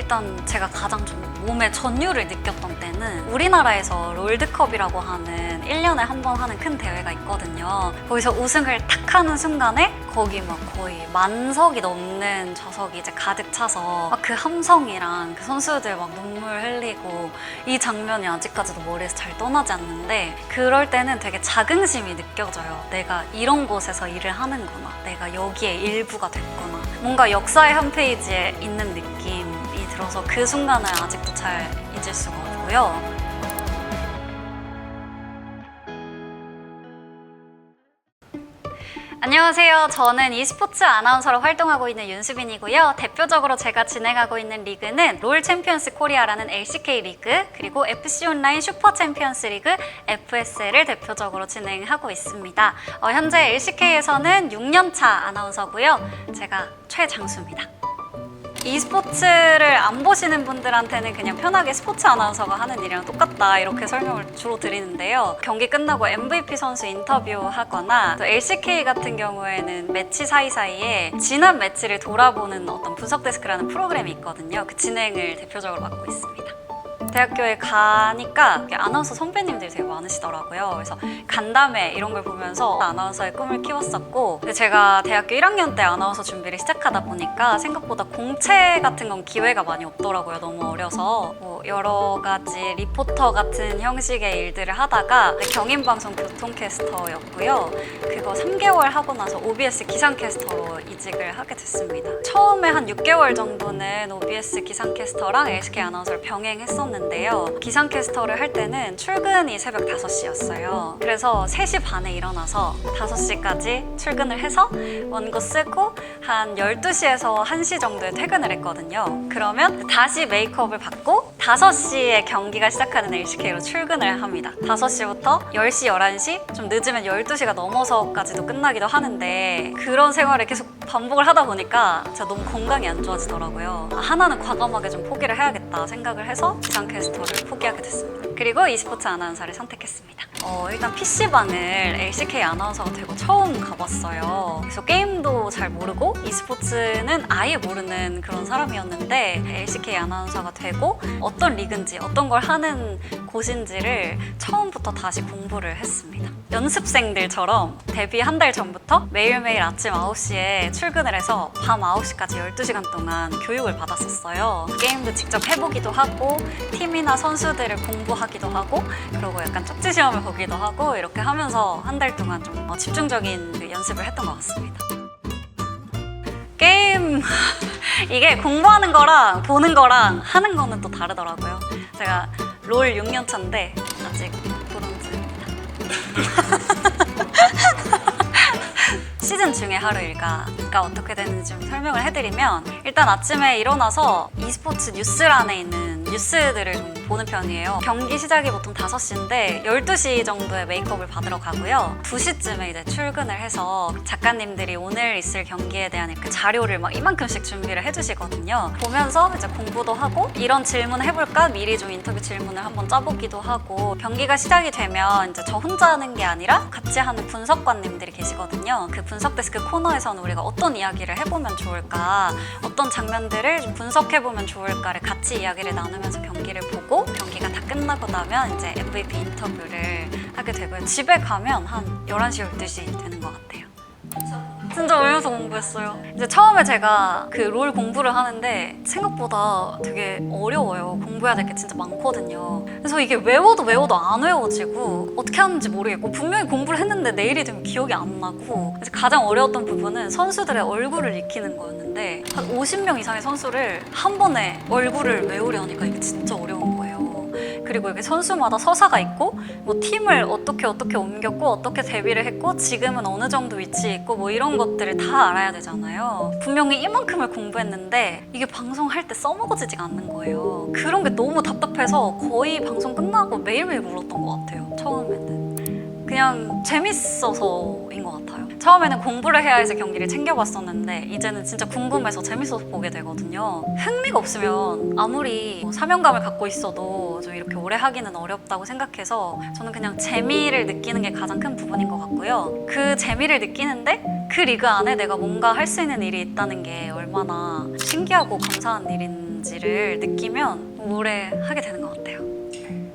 일단 제가 가장 좀 몸에 전율을 느꼈던 때는 우리나라에서 롤드컵이라고 하는 1년에 한 번 하는 큰 대회가 있거든요. 거기서 우승을 탁 하는 순간에 거기 막 거의 만석이 넘는 좌석이 이제 가득 차서 막 그 함성이랑 그 선수들 막 눈물 흘리고 이 장면이 아직까지도 머리에서 잘 떠나지 않는데 그럴 때는 되게 자긍심이 느껴져요. 내가 이런 곳에서 일을 하는구나. 내가 여기에 일부가 됐구나. 뭔가 역사의 한 페이지에 있는 느낌이 들어서 그 순간을 아직도 잘 잊을 수가 없고요. 안녕하세요. 저는 e스포츠 아나운서로 활동하고 있는 윤수빈이고요. 대표적으로 제가 진행하고 있는 리그는 롤 챔피언스 코리아라는 LCK 리그, 그리고 FC 온라인 슈퍼 챔피언스 리그 FSL을 대표적으로 진행하고 있습니다. 어, 현재 LCK에서는 6년차 아나운서고요. 제가 최장수입니다. E스포츠를 안 보시는 분들한테는 그냥 편하게 스포츠 아나운서가 하는 일이랑 똑같다 이렇게 설명을 주로 드리는데요. 경기 끝나고 MVP 선수 인터뷰하거나 또 LCK 같은 경우에는 매치 사이사이에 지난 매치를 돌아보는 어떤 분석 데스크라는 프로그램이 있거든요. 그 진행을 대표적으로 맡고 있습니다. 대학교에 가니까 아나운서 선배님들이 되게 많으시더라고요. 그래서 간담회 이런 걸 보면서 아나운서의 꿈을 키웠었고 제가 대학교 1학년 때 아나운서 준비를 시작하다 보니까 생각보다 공채 같은 건 기회가 많이 없더라고요. 너무 어려서 뭐 여러 가지 리포터 같은 형식의 일들을 하다가 경인방송 교통캐스터였고요. 그거 3개월 하고 나서 OBS 기상캐스터로 이직을 하게 됐습니다. 처음에 한 6개월 정도는 OBS 기상캐스터랑 LCK 아나운서를 병행했었는데요. 기상캐스터를 할 때는 출근이 새벽 5시였어요. 그래서 3시 반에 일어나서 5시까지 출근을 해서 원고 쓰고 한 12시에서 1시 정도에 퇴근을 했거든요. 그러면 다시 메이크업을 받고 5시에 경기가 시작하는 LCK로 출근을 합니다. 5시부터 10시, 11시, 좀 늦으면 12시가 넘어서까지도 끝나기도 하는데 그런 생활을 계속 반복을 하다 보니까 제가 너무 건강이 안 좋아지더라고요. 아, 하나는 과감하게 좀 포기를 해야겠다 생각을 해서 기상캐스터를 포기하게 됐습니다. 그리고 e스포츠 아나운서를 선택했습니다. 어, 일단 PC방을 LCK 아나운서가 되고 처음 가봤어요. 그래서 게임도 잘 모르고 e스포츠는 아예 모르는 그런 사람이었는데 LCK 아나운서가 되고 어떤 리그인지 어떤 걸 하는 곳인지를 처음부터 다시 공부를 했습니다. 연습생들처럼 데뷔 한 달 전부터 매일매일 아침 9시에 출근을 해서 밤 9시까지 12시간 동안 교육을 받았었어요. 게임도 직접 해보기도 하고 팀이나 선수들을 공부하기도 하고 그리고 약간 쪽지 시험을 보기도 하고 이렇게 하면서 한 달 동안 좀 어, 집중적인 그 연습을 했던 것 같습니다. 게임 이게 공부하는 거랑 보는 거랑 하는 거는 또 다르더라고요. 제가 롤 6년 차인데. 시즌 중에 하루 일과가 어떻게 되는지 좀 설명을 해드리면 일단 아침에 일어나서 e스포츠 뉴스란에 있는 뉴스들을 좀 보는 편이에요. 경기 시작이 보통 5시인데 12시 정도에 메이크업을 받으러 가고요. 2시쯤에 이제 출근을 해서 작가님들이 오늘 있을 경기에 대한 이렇게 자료를 막 이만큼씩 준비를 해주시거든요. 보면서 이제 공부도 하고 이런 질문 해볼까 미리 좀 인터뷰 질문을 한번 짜보기도 하고 경기가 시작이 되면 이제 저 혼자 하는 게 아니라 같이 하는 분석관님들이 계시거든요. 그 분석 데스크 코너에서는 우리가 어떤 이야기를 해보면 좋을까, 어떤 장면들을 좀 분석해보면 좋을까를 같이 이야기를 나누 면서 경기를 보고 경기가 다 끝나고 나면 이제 MVP 인터뷰를 하게 되고요. 집에 가면 한 11시, 12시 되는 것 같아요. 진짜 울면서 공부했어요. 이제 처음에 제가 그 롤 공부를 하는데 생각보다 되게 어려워요. 공부해야 될 게 진짜 많거든요. 그래서 이게 외워도 외워도 안 외워지고 어떻게 하는지 모르겠고 분명히 공부를 했는데 내일이 되면 기억이 안 나고 그래서 가장 어려웠던 부분은 선수들의 얼굴을 익히는 거였는데 한 50명 이상의 선수를 한 번에 얼굴을 외우려 하니까 이게 진짜 어려운 거예요. 그리고 이게 선수마다 서사가 있고 뭐 팀을 어떻게 어떻게 옮겼고 어떻게 데뷔를 했고 지금은 어느 정도 위치에 있고 뭐 이런 것들을 다 알아야 되잖아요. 분명히 이만큼을 공부했는데 이게 방송할 때 써먹어지지가 않는 거예요. 그런 게 너무 답답해서 거의 방송 끝나고 매일매일 울었던 것 같아요. 처음에는. 그냥 같아요. 처음에는 공부를 해야 해서 경기를 챙겨봤었는데 이제는 진짜 궁금해서 재밌어서 보게 되거든요. 흥미가 없으면 아무리 뭐 사명감을 갖고 있어도 좀 이렇게 오래 하기는 어렵다고 생각해서 저는 그냥 재미를 느끼는 게 가장 큰 부분인 것 같고요. 그 재미를 느끼는데 그 리그 안에 내가 뭔가 할 수 있는 일이 있다는 게 얼마나 신기하고 감사한 일인지 되는지를 느끼면 오래 하게 되는 것 같아요.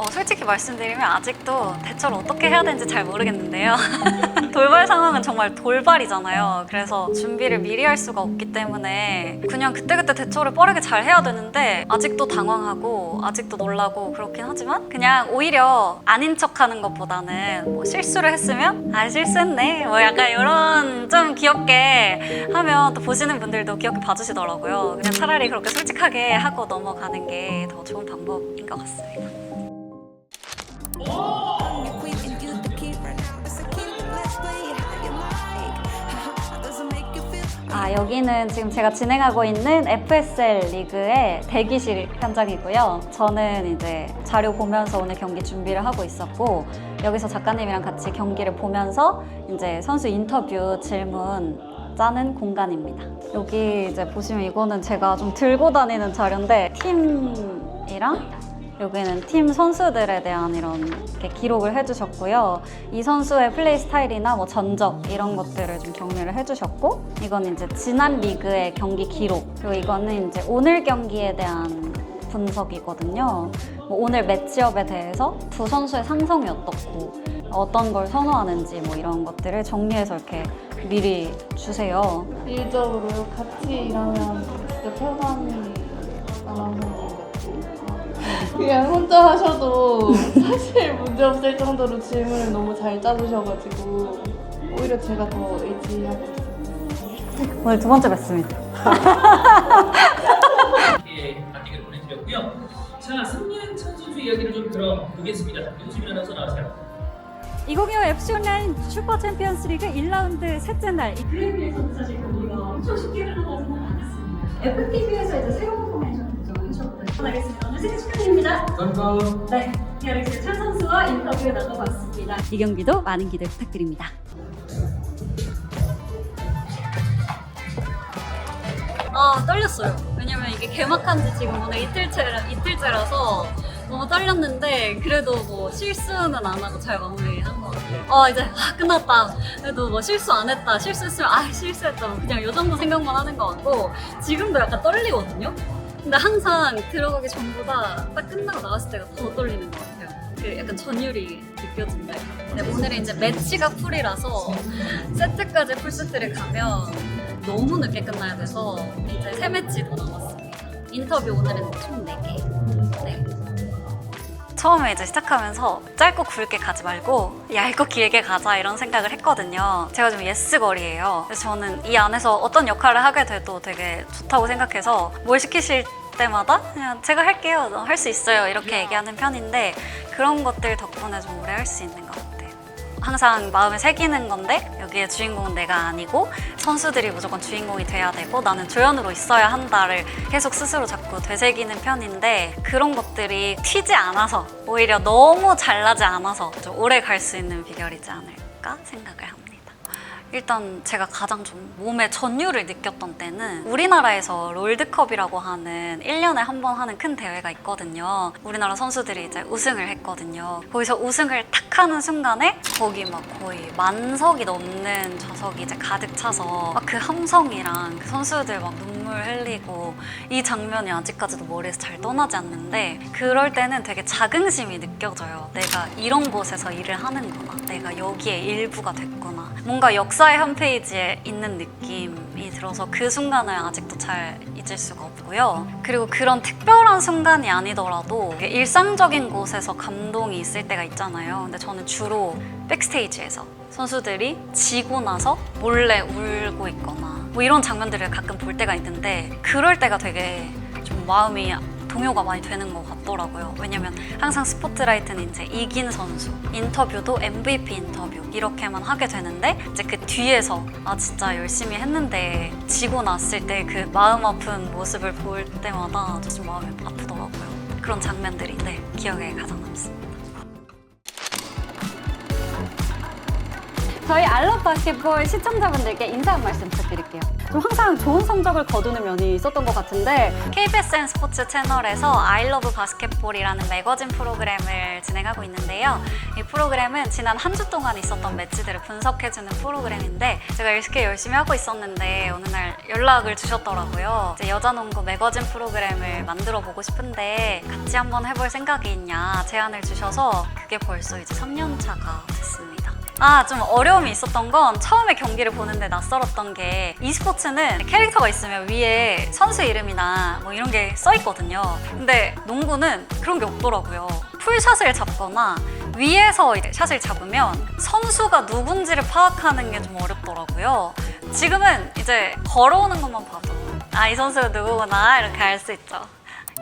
어, 솔직히 말씀드리면 아직도 대처를 어떻게 해야 되는지 잘 모르겠는데요. 돌발 상황은 정말 돌발이잖아요. 그래서 준비를 미리 할 수가 없기 때문에 그냥 그때그때 대처를 빠르게 잘 해야 되는데 아직도 당황하고 아직도 놀라고 그렇긴 하지만 그냥 오히려 아닌 척 하는 것보다는 뭐 실수를 했으면 아 실수했네 뭐 약간 이런 좀 귀엽게 하면 또 보시는 분들도 귀엽게 봐주시더라고요. 그냥 차라리 그렇게 솔직하게 하고 넘어가는 게 더 좋은 방법인 것 같습니다. 아, 여기는 지금 제가 진행하고 있는 FSL 리그의 대기실 현장이고요. 저는 이제 자료 보면서 오늘 경기 준비를 하고 있었고, 여기서 작가님이랑 같이 경기를 보면서 이제 선수 인터뷰 질문 짜는 공간입니다. 여기 이제 보시면 이거는 제가 좀 들고 다니는 자료인데, 팀이랑 여기는 팀 선수들에 대한 이런 이렇게 기록을 해주셨고요. 이 선수의 플레이 스타일이나 뭐 전적 이런 것들을 좀 정리를 해주셨고, 이건 이제 지난 리그의 경기 기록, 그리고 이거는 이제 오늘 경기에 대한 분석이거든요. 뭐 오늘 매치업에 대해서 두 선수의 상성이 어떻고, 어떤 걸 선호하는지 뭐 이런 것들을 정리해서 이렇게 미리 주세요. 일적으로 같이 일하면 진짜 편한 그냥 혼자 하셔도 사실 문제 없을 정도로 질문을 너무 잘 짜주셔가지고 오히려 제가 더 의지하고. 오늘 두 번째 뵙습니다. 예, 바뀌게 보내드렸고요. 자, 승리한 천 선수 이야기를 좀 들어보겠습니다. 윤수민 아나운서 나와주세요. 2025 FC 온라인 슈퍼 챔피언스 리그 1라운드 셋째 날 프레임에서는 사실 경기가 엄청 쉽게 흘러가지는 않았습니다. FTV에서 이제 새로운 알겠습니다. 오늘 생일 축하드립니다. 감사합니다. 네, 최 선수와 인터뷰에 나눠봤습니다. 이 경기도 많은 기대 부탁드립니다. 아 떨렸어요. 왜냐면 이게 개막한 지 지금 오늘 이틀째라, 이틀째라서 너무 떨렸는데 그래도 뭐 실수는 안 하고 잘 마무리한 것 같아요. 아 이제 아, 끝났다. 그래도 뭐 실수 안 했다. 실수했으면 아 실수했다. 뭐 그냥 요 정도 생각만 하는 것 같고 지금도 약간 떨리거든요. 근데 항상 들어가기 전보다 딱 끝나고 나왔을 때가 더 떨리는 것 같아요. 그 약간 전율이 느껴진다. 근데 오늘은 이제 매치가 풀이라서 세트까지 풀세트를 가면 너무 늦게 끝나야 돼서 이제 세 매치 더 남았습니다. 인터뷰 오늘은 총 4개. 네. 처음에 이제 시작하면서 짧고 굵게 가지 말고 얇고 길게 가자 이런 생각을 했거든요. 제가 좀 예스걸이에요. 그래서 저는 이 안에서 어떤 역할을 하게 돼도 되게 좋다고 생각해서 뭘 시키실 때마다 그냥 제가 할게요. 할 수 있어요. 이렇게 얘기하는 편인데 그런 것들 덕분에 좀 오래 할 수 있는 것 같아요. 항상 마음에 새기는 건데 여기에 주인공은 내가 아니고 선수들이 무조건 주인공이 돼야 되고 나는 조연으로 있어야 한다를 계속 스스로 자꾸 되새기는 편인데 그런 것들이 튀지 않아서 오히려 너무 잘나지 않아서 좀 오래 갈 수 있는 비결이지 않을까 생각을 합니다. 일단 제가 가장 좀 몸에 전율을 느꼈던 때는 우리나라에서 롤드컵이라고 하는 1년에 한 번 하는 큰 대회가 있거든요. 우리나라 선수들이 이제 우승을 했거든요. 거기서 우승을 탁 하는 순간에 거기 막 거의 만석이 넘는 좌석이 이제 가득 차서 막 그 함성이랑 그 선수들 막 눈물 흘리고 이 장면이 아직까지도 머리에서 잘 떠나지 않는데 그럴 때는 되게 자긍심이 느껴져요. 내가 이런 곳에서 일을 하는구나. 내가 여기에 일부가 됐구나. 뭔가 역사 의 한 페이지에 있는 느낌이 들어서 그 순간을 아직도 잘 잊을 수가 없고요. 그리고 그런 특별한 순간이 아니더라도 일상적인 곳에서 감동이 있을 때가 있잖아요. 근데 저는 주로 백스테이지에서 선수들이 지고 나서 몰래 울고 있거나 뭐 이런 장면들을 가끔 볼 때가 있는데 그럴 때가 되게 좀 마음이 동요가 많이 되는 것 같더라고요. 왜냐면 항상 스포트라이트는 이제 이긴 선수, 인터뷰도 MVP 인터뷰 이렇게만 하게 되는데 이제 그 뒤에서 아 진짜 열심히 했는데 지고 났을 때 그 마음 아픈 모습을 볼 때마다 좀 마음이 아프더라고요. 그런 장면들이 네, 기억에 가장 남습니다. 저희 알럽 바스켓볼 시청자분들께 인사 한 말씀 부탁드릴게요. 좀 항상 좋은 성적을 거두는 면이 있었던 것 같은데 KBSN 스포츠 채널에서 아이러브 바스켓볼이라는 매거진 프로그램을 진행하고 있는데요. 이 프로그램은 지난 한 주 동안 있었던 매치들을 분석해주는 프로그램인데 제가 LCK 열심히 하고 있었는데 어느 날 연락을 주셨더라고요. 이제 여자 농구 매거진 프로그램을 만들어 보고 싶은데 같이 한번 해볼 생각이 있냐 제안을 주셔서 그게 벌써 이제 3년 차가. 아, 좀 어려움이 있었던 건 처음에 경기를 보는데 낯설었던 게 e스포츠는 캐릭터가 있으면 위에 선수 이름이나 뭐 이런 게 써 있거든요. 근데 농구는 그런 게 없더라고요. 풀샷을 잡거나 위에서 샷을 잡으면 선수가 누군지를 파악하는 게 좀 어렵더라고요. 지금은 이제 걸어오는 것만 봐도 아, 이 선수가 누구구나 이렇게 알 수 있죠.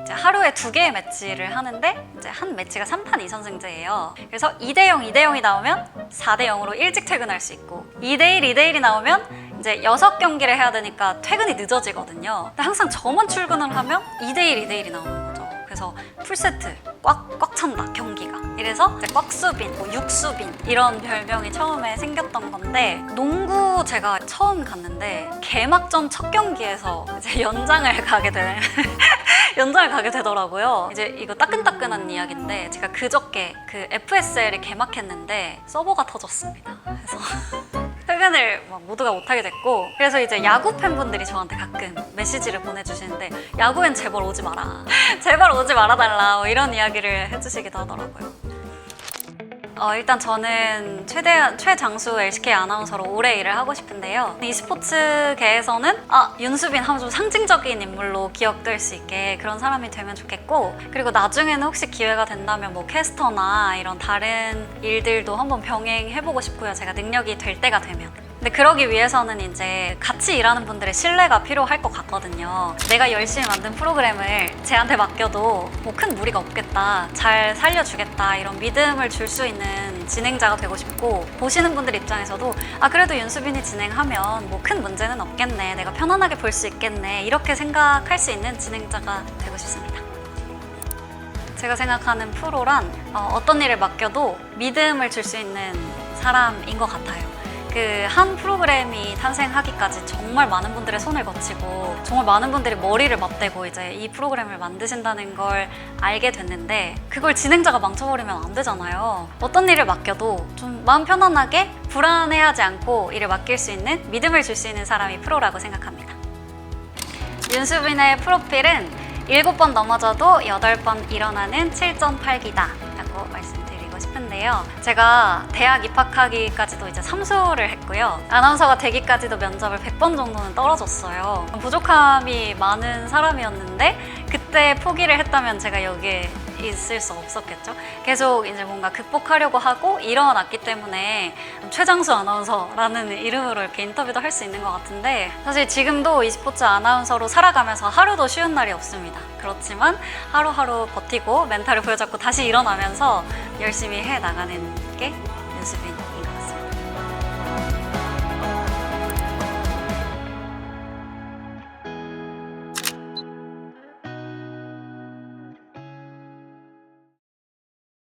이제 하루에 두 개의 매치를 하는데 이제 한 매치가 3판 2선승제예요. 그래서 2대 0, 2대 0이 나오면 4대 0으로 일찍 퇴근할 수 있고 2대 1, 2대 1이 나오면 이제 6경기를 해야 되니까 퇴근이 늦어지거든요. 근데 항상 저만 출근을 하면 2대 1, 2대 1이 나오는 거죠. 그래서 풀세트 꽉, 꽉 찬다 경기가 이래서 이제 꽉수빈, 뭐 육수빈 이런 별명이 처음에 생겼던 건데 농구 제가 처음 갔는데 개막전 첫 경기에서 이제 연장을 가게 되는 연장을 가게 되더라고요. 이제 이거 따끈따끈한 이야기인데 제가 그저께 그 FSL이 개막했는데 서버가 터졌습니다. 그래서 퇴근을 막 모두가 못하게 됐고 그래서 이제 야구 팬분들이 저한테 가끔 메시지를 보내주시는데 야구엔 제발 오지 마라 제발 오지 말아달라 뭐 이런 이야기를 해주시기도 하더라고요 어, 일단 저는 최대 최장수 LCK 아나운서로 오래 일을 하고 싶은데요. e스포츠계에서는 아 윤수빈 하면 좀 상징적인 인물로 기억될 수 있게 그런 사람이 되면 좋겠고 그리고 나중에는 혹시 기회가 된다면 뭐 캐스터나 이런 다른 일들도 한번 병행해보고 싶고요. 제가 능력이 될 때가 되면. 근데 그러기 위해서는 이제 같이 일하는 분들의 신뢰가 필요할 것 같거든요. 내가 열심히 만든 프로그램을 쟤한테 맡겨도 뭐 큰 무리가 없겠다, 잘 살려주겠다 이런 믿음을 줄 수 있는 진행자가 되고 싶고 보시는 분들 입장에서도 아 그래도 윤수빈이 진행하면 뭐 큰 문제는 없겠네, 내가 편안하게 볼 수 있겠네 이렇게 생각할 수 있는 진행자가 되고 싶습니다. 제가 생각하는 프로란 어, 떤 일을 맡겨도 믿음을 줄 수 있는 사람인 것 같아요. 그 한 프로그램이 탄생하기까지 정말 많은 분들의 손을 거치고 정말 많은 분들이 머리를 맞대고 이제 이 프로그램을 만드신다는 걸 알게 됐는데 그걸 진행자가 망쳐버리면 안 되잖아요. 어떤 일을 맡겨도 좀 마음 편안하게 불안해하지 않고 일을 맡길 수 있는 믿음을 줄 수 있는 사람이 프로라고 생각합니다. 윤수빈의 프로필은 7번 넘어져도 8번 일어나는 7.8기다 싶은데요. 제가 대학 입학하기까지도 이제 삼수를 했고요. 아나운서가 되기까지도 면접을 100번 정도는 떨어졌어요. 부족함이 많은 사람이었는데 그때 포기를 했다면 제가 여기에 있을 수 없었겠죠. 계속 이제 뭔가 극복하려고 하고 일어났기 때문에 최장수 아나운서라는 이름으로 이렇게 인터뷰도 할 수 있는 것 같은데 사실 지금도 e스포츠 아나운서로 살아가면서 하루도 쉬운 날이 없습니다. 그렇지만 하루하루 버티고 멘탈을 부여잡고 다시 일어나면서 열심히 해 나가는 게 같아요.